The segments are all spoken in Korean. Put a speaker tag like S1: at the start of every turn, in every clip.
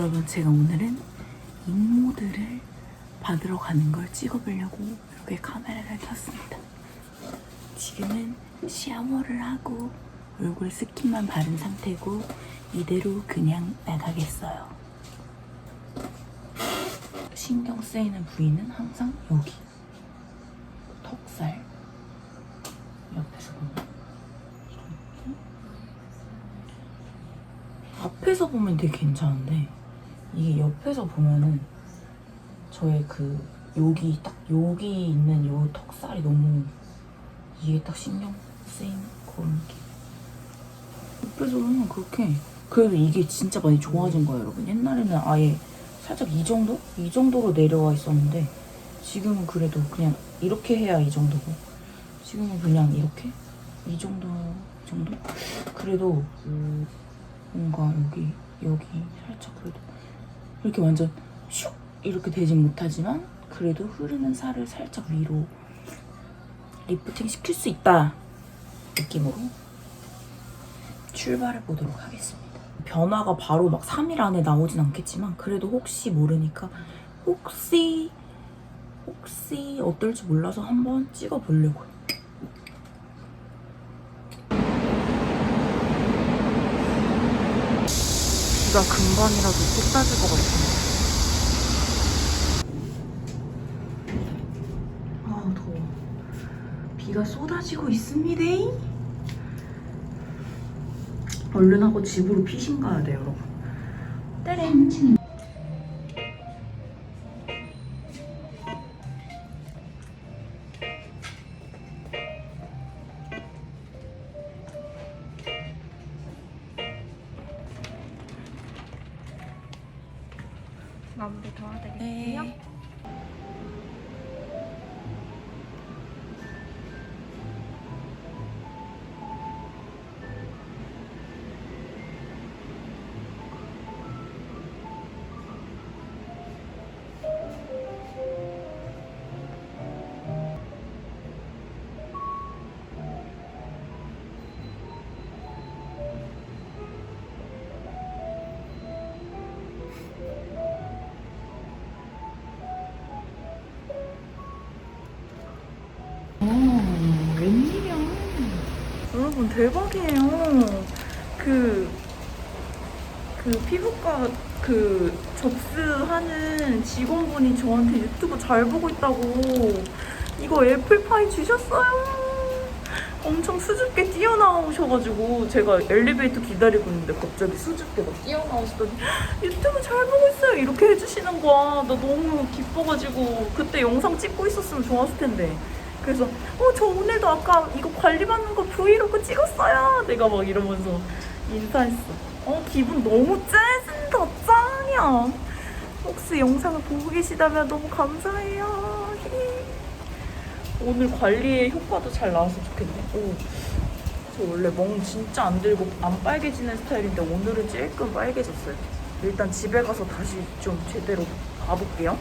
S1: 여러분 제가 오늘은 임모들을 받으러 가는 걸 찍어보려고 이렇게 카메라를 켰습니다. 지금은 샤워를 하고 얼굴 스킨만 바른 상태고 이대로 그냥 나가겠어요. 신경 쓰이는 부위는 항상 여기 턱살 옆에서 보면 앞에서 보면 되게 괜찮은데 이게 옆에서 보면은 저의 그 여기 딱 여기 있는 요 턱살이 너무 이게 딱 신경 쓰이는 그런 느낌. 옆에서 보면 그렇게 그래도 이게 진짜 많이 좋아진 거예요, 여러분. 옛날에는 아예 살짝 이 정도? 이 정도로 내려와 있었는데 지금은 그래도 그냥 이렇게 해야 이 정도고 지금은 그냥 이렇게 이 정도 정도? 그래도 음, 뭔가 여기 여기 살짝 그래도 이렇게 완전 슉 이렇게 되진 못하지만 그래도 흐르는 살을 살짝 위로 리프팅 시킬 수 있다 느낌으로 출발해 보도록 하겠습니다. 변화가 바로 막 3일 안에 나오진 않겠지만 그래도 혹시 모르니까 혹시 혹시 어떨지 몰라서 한번 찍어 보려고요. 비가 금방이라도 쏟아질 것 같은데. 아 더워. 비가 쏟아지고 있습니다. 얼른 하고 집으로 피신 가야 돼요, 여러분. 따란. 여러분, 대박이에요. 그, 그 피부과 그 접수하는 직원분이 저한테 유튜브 잘 보고 있다고. 이거 애플파이 주셨어요. 엄청 수줍게 뛰어나오셔가지고 제가 엘리베이터 기다리고 있는데 갑자기 수줍게 막 뛰어나오시더니 유튜브 잘 보고 있어요. 이렇게 해주시는 거야. 나 너무 기뻐가지고. 그때 영상 찍고 있었으면 좋았을 텐데 그래서 어 저 오늘도 아까 이거 관리받는 거 브이로그 찍었어요 내가 막 이러면서 인사했어 어 기분 너무 째진다 짱이야 혹시 영상을 보고 계시다면 너무 감사해요 히. 오늘 관리의 효과도 잘 나왔으면 좋겠네. 오. 저 원래 멍 진짜 안 들고 안 빨개지는 스타일인데 오늘은 찔끔 빨개졌어요. 일단 집에 가서 다시 좀 제대로 가볼게요.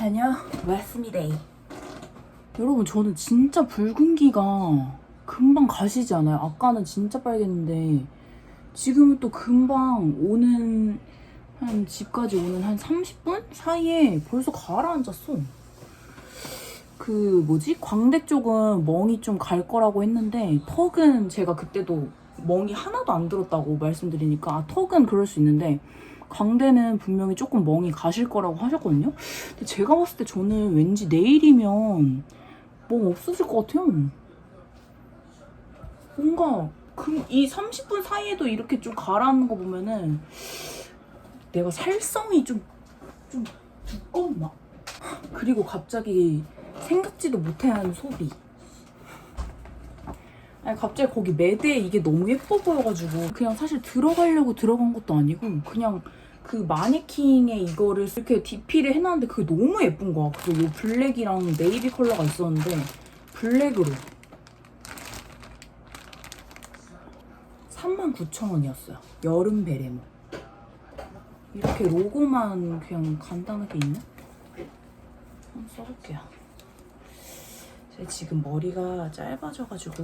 S1: 다녀왔습니다. 여러분 저는 진짜 붉은기가 금방 가시지 않아요? 아까는 진짜 빨갰는데 지금은 또 금방 오는 한 집까지 오는 한 30분 사이에 벌써 가라앉았어. 그 뭐지 광대 쪽은 멍이 좀 갈 거라고 했는데 턱은 제가 그때도 멍이 하나도 안 들었다고 말씀드리니까 아, 턱은 그럴 수 있는데 광대는 분명히 조금 멍이 가실 거라고 하셨거든요. 근데 제가 봤을 때 저는 왠지 내일이면 멍 없어질 것 같아요. 뭔가 그 이 30분 사이에도 이렇게 좀 가라앉는 거 보면은 내가 살성이 좀 좀 두껍나? 그리고 갑자기 생각지도 못한 소비. 아니 갑자기 거기 매대에 이게 너무 예뻐 보여가지고 그냥 사실 들어가려고 들어간 것도 아니고 그냥 그 마네킹에 이거를 이렇게 DP를 해놨는데 그게 너무 예쁜 거야. 그리고 요 블랙이랑 네이비 컬러가 있었는데 블랙으로 39,000원이었어요. 여름 베레모. 이렇게 로고만 그냥 간단하게 있네? 한번 써볼게요. 제 지금 머리가 짧아져가지고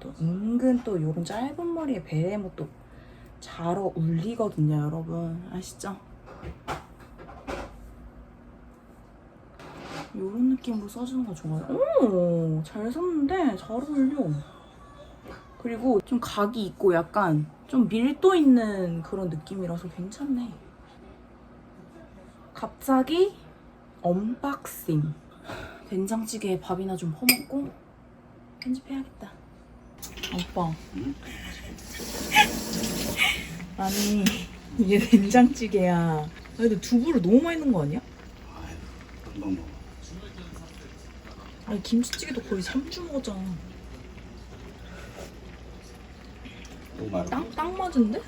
S1: 또 은근 또 요런 짧은 머리에 베레모 또 잘 어울리거든요 여러분 아시죠? 요런 느낌으로 써주는 거 좋아요 오! 잘 샀는데 잘 어울려 그리고 좀 각이 있고 약간 좀 밀도 있는 그런 느낌이라서 괜찮네 갑자기 언박싱 된장찌개에 밥이나 좀 퍼먹고 편집해야겠다. 오빠. 아니 이게 된장찌개야. 근데 두부를 너무 많이 넣은 거 아니야?
S2: 금방 먹어.
S1: 아니 김치찌개도 거의 3주 먹었잖아.
S2: 너무.
S1: 딱, 딱 맞은데?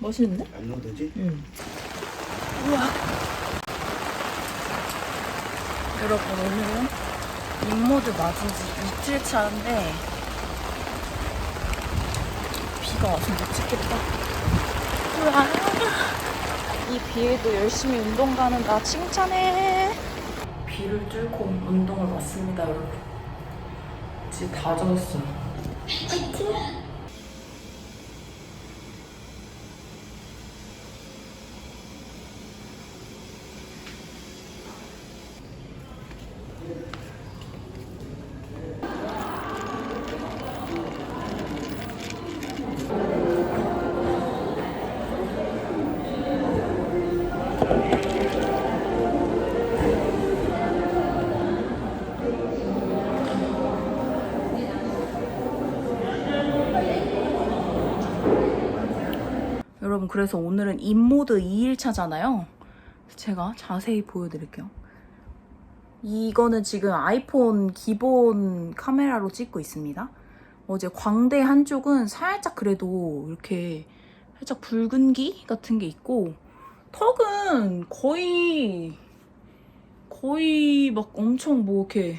S1: 맛있는데?
S2: 안 넣어도 되지?
S1: 응. 우와. 여러분 오늘은 임모드 맞은 지 이틀 차인데 비가 와서 못 찍겠다. 우와. 이 비에도 열심히 운동 가는 나 칭찬해. 비를 뚫고 운동을 왔습니다, 여러분. 지금 다 젖었어. 파이팅! 여러분 그래서 오늘은 인모드 2일차잖아요. 제가 자세히 보여드릴게요. 이거는 지금 아이폰 기본 카메라로 찍고 있습니다. 어제 광대 한쪽은 살짝 그래도 이렇게 살짝 붉은기 같은 게 있고 턱은 거의 거의 막 엄청 뭐 이렇게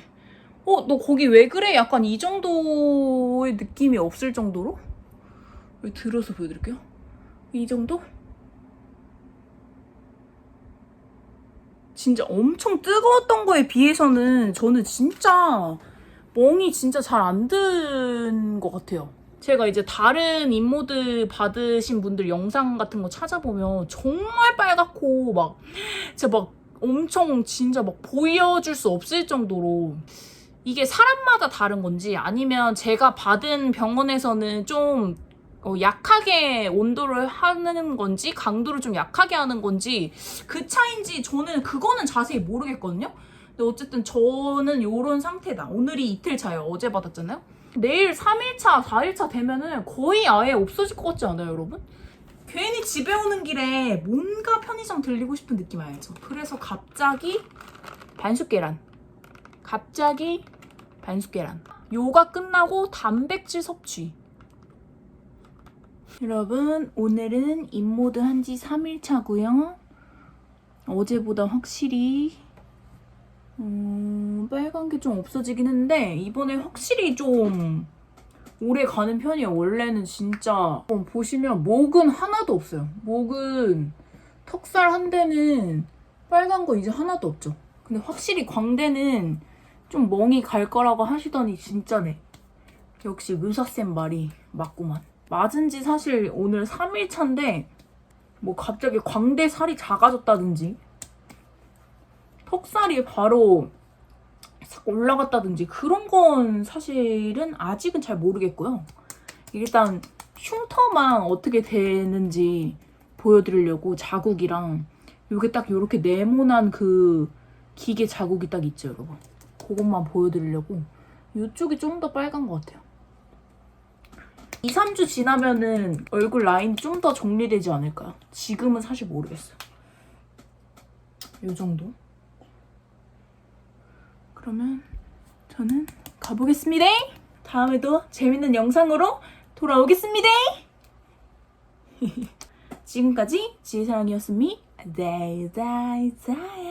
S1: 어 너 거기 왜 그래? 약간 이 정도의 느낌이 없을 정도로 들어서 보여드릴게요. 이 정도? 진짜 엄청 뜨거웠던 거에 비해서는 저는 진짜 멍이 진짜 잘 안 든 것 같아요. 제가 이제 다른 인모드 받으신 분들 영상 같은 거 찾아보면 정말 빨갛고 막 진짜 막 엄청 진짜 막 보여줄 수 없을 정도로 이게 사람마다 다른 건지 아니면 제가 받은 병원에서는 좀 어, 약하게 온도를 하는 건지 강도를 좀 약하게 하는 건지 그 차인지 저는 그거는 자세히 모르겠거든요. 근데 어쨌든 저는 요런 상태다. 오늘이 이틀 차예요. 어제 받았잖아요. 내일 3일차, 4일차 되면은 거의 아예 없어질 것 같지 않아요, 여러분? 괜히 집에 오는 길에 뭔가 편의점 들리고 싶은 느낌 알죠? 그래서 갑자기 반숙 계란. 갑자기 반숙 계란. 요가 끝나고 단백질 섭취. 여러분, 오늘은 인모드 한 지 3일 차고요. 어제보다 확실히 음, 빨간 게 좀 없어지긴 했는데 이번에 확실히 좀 오래 가는 편이에요. 원래는 진짜 어, 보시면 목은 하나도 없어요. 목은 턱살 한 대는 빨간 거 이제 하나도 없죠. 근데 확실히 광대는 좀 멍이 갈 거라고 하시더니 진짜네. 역시 의사쌤 말이 맞구만. 맞은 지 사실 오늘 3일 차인데 뭐 갑자기 광대 살이 작아졌다든지 턱살이 바로 싹 올라갔다든지 그런 건 사실은 아직은 잘 모르겠고요. 일단 흉터만 어떻게 되는지 보여드리려고 자국이랑 요게 딱 요렇게 네모난 그 기계 자국이 딱 있죠, 여러분. 그것만 보여드리려고 이쪽이 좀 더 빨간 것 같아요. 2, 3주 지나면은 얼굴 라인이 좀더 정리되지 않을까요? 지금은 사실 모르겠어요. 요 정도? 그러면 저는 가보겠습니다. 다음에도 재밌는 영상으로 돌아오겠습니다. 지금까지 지사랑이었습니다. 네, 다이다야.